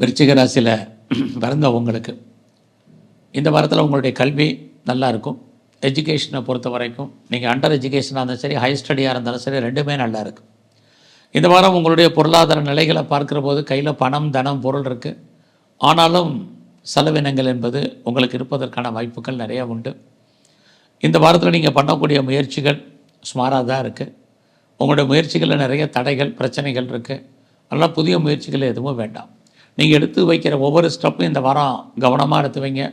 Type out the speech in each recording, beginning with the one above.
விருச்சிக ராசியில் பிறந்தவங்களுக்கு இந்த வாரத்தில் உங்களுடைய கல்வி நல்லாயிருக்கும் எஜுகேஷனை பொறுத்த வரைக்கும் நீங்கள் அண்டர் எஜுகேஷனாக இருந்தாலும் சரி ஹையர் ஸ்டடியாக இருந்தாலும் சரி ரெண்டுமே நல்லா இருக்கும் இந்த வாரம் உங்களுடைய பொருளாதார நிலைகளை பார்க்குற போது கையில் பணம் தனம் பொருள் இருக்குது ஆனாலும் செலவினங்கள் என்பது உங்களுக்கு இருப்பதற்கான வாய்ப்புகள் நிறையா உண்டு. இந்த வாரத்தில் நீங்கள் பண்ணக்கூடிய முயற்சிகள் சுமாராக தான் இருக்குது உங்களுடைய முயற்சிகளில் நிறைய தடைகள் பிரச்சனைகள் இருக்குது அதனால் புதிய முயற்சிகள் எதுவும் வேண்டாம். நீங்கள் எடுத்து வைக்கிற ஒவ்வொரு ஸ்டெப்பும் இந்த வாரம் கவனமாக எடுத்து வைங்க.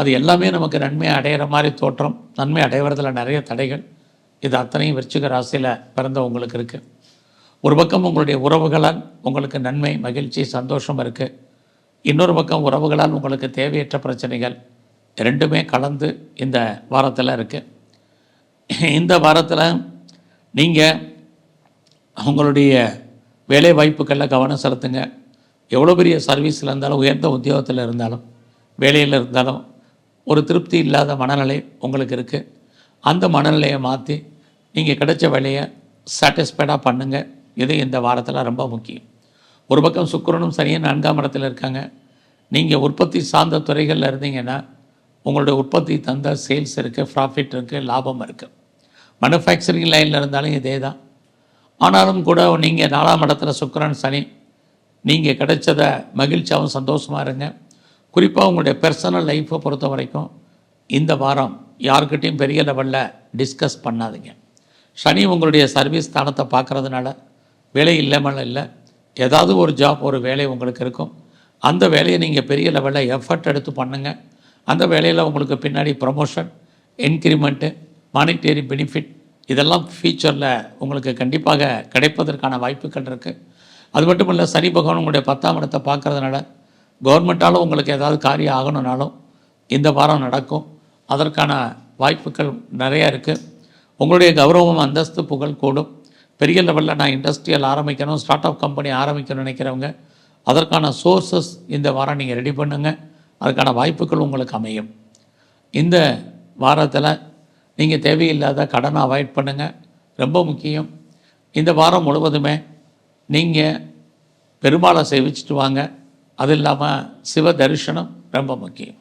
அது எல்லாமே நமக்கு நன்மை அடையிற மாதிரி தோற்றம் நன்மை அடைவதில் நிறைய தடைகள். இது அத்தனையும் விருச்சிக ராசியில் பிறந்த உங்களுக்கு இருக்குது ஒரு பக்கம் உங்களுடைய உறவுகளால் உங்களுக்கு நன்மை மகிழ்ச்சி சந்தோஷம் இருக்குது இன்னொரு பக்கம் உறவுகளால் உங்களுக்கு தேவையற்ற பிரச்சனைகள் ரெண்டுமே கலந்து இந்த வாரத்தில் இருக்குது இந்த வாரத்தில் நீங்கள் உங்களுடைய வேலை வாய்ப்புகளில் கவனம் செலுத்துங்க. எவ்வளோ பெரிய சர்வீஸில் இருந்தாலும் உயர்ந்த உத்தியோகத்தில் இருந்தாலும் வேலையில் இருந்தாலும் ஒரு திருப்தி இல்லாத மனநிலை உங்களுக்கு இருக்குது அந்த மனநிலையை மாற்றி நீங்கள் கிடைச்ச வேலையை சாட்டிஸ்ஃபைடாக பண்ணுங்கள் இது இந்த வாரத்தில் ரொம்ப முக்கியம். ஒரு பக்கம் சுக்கரனும் சனியும் நான்காம் இடத்துல இருக்காங்க. நீங்கள் உற்பத்தி சார்ந்த துறைகளில் இருந்தீங்கன்னா உங்களுடைய உற்பத்தி தந்த சேல்ஸ் இருக்குது ப்ராஃபிட் இருக்குது லாபம் இருக்குது மனுஃபேக்சரிங் லைனில் இருந்தாலும் இதே தான் ஆனாலும் கூட நீங்கள் நாலாம் இடத்துல சுக்கரன் சனி நீங்கள் கிடைச்சத மகிழ்ச்சியாகவும் சந்தோஷமாக இருங்க. குறிப்பாக உங்களுடைய பர்சனல் லைஃப்பை பொறுத்த வரைக்கும் இந்த வாரம் யாருக்கிட்டையும் பெரிய லெவலில் டிஸ்கஸ் பண்ணாதீங்க. சனி உங்களுடைய சர்வீஸ் ஸ்தானத்தை பார்க்குறதுனால வேலை இல்லாமல் இல்லை. ஏதாவது ஒரு ஜாப் ஒரு வேலை உங்களுக்கு இருக்கும். அந்த வேலையை நீங்கள் பெரிய லெவலில் எஃபர்ட் எடுத்து பண்ணுங்கள் அந்த வேலையில் உங்களுக்கு பின்னாடி ப்ரமோஷன் இன்க்ரிமெண்ட்டு மானிட்டரி பெனிஃபிட் இதெல்லாம் ஃபியூச்சரில் உங்களுக்கு கண்டிப்பாக கிடைப்பதற்கான வாய்ப்புகள் இருக்குது அது மட்டும் இல்லை சனி பகவான் உங்களுடைய பத்தாம் இடத்தை பார்க்கறதுனால கவர்மெண்ட்டாலும் உங்களுக்கு ஏதாவது காரியம் ஆகணும்னாலும் இந்த வாரம் நடக்கும். அதற்கான வாய்ப்புகள் நிறையா இருக்குது உங்களுடைய கௌரவம் அந்தஸ்து புகழ் கூடும். பெரிய லெவலில் நான் இண்டஸ்ட்ரியல் ஆரம்பிக்கணும் ஸ்டார்ட் அப் கம்பெனி ஆரம்பிக்கணும்னு நினைக்கிறவங்க அதற்கான சோர்சஸ் இந்த வாரம் நீங்கள் ரெடி பண்ணுங்கள் அதுக்கான வாய்ப்புகள் உங்களுக்கு அமையும். இந்த வாரத்தில் நீங்கள் தேவையில்லாத கடனை அவாய்ட் பண்ணுங்கள் ரொம்ப முக்கியம். இந்த வாரம் முழுவதுமே நீங்கள் பெருமாளை சேவிச்சுட்டு வாங்க. அது இல்லாமல் சிவ தரிசனம் ரொம்ப முக்கியம்.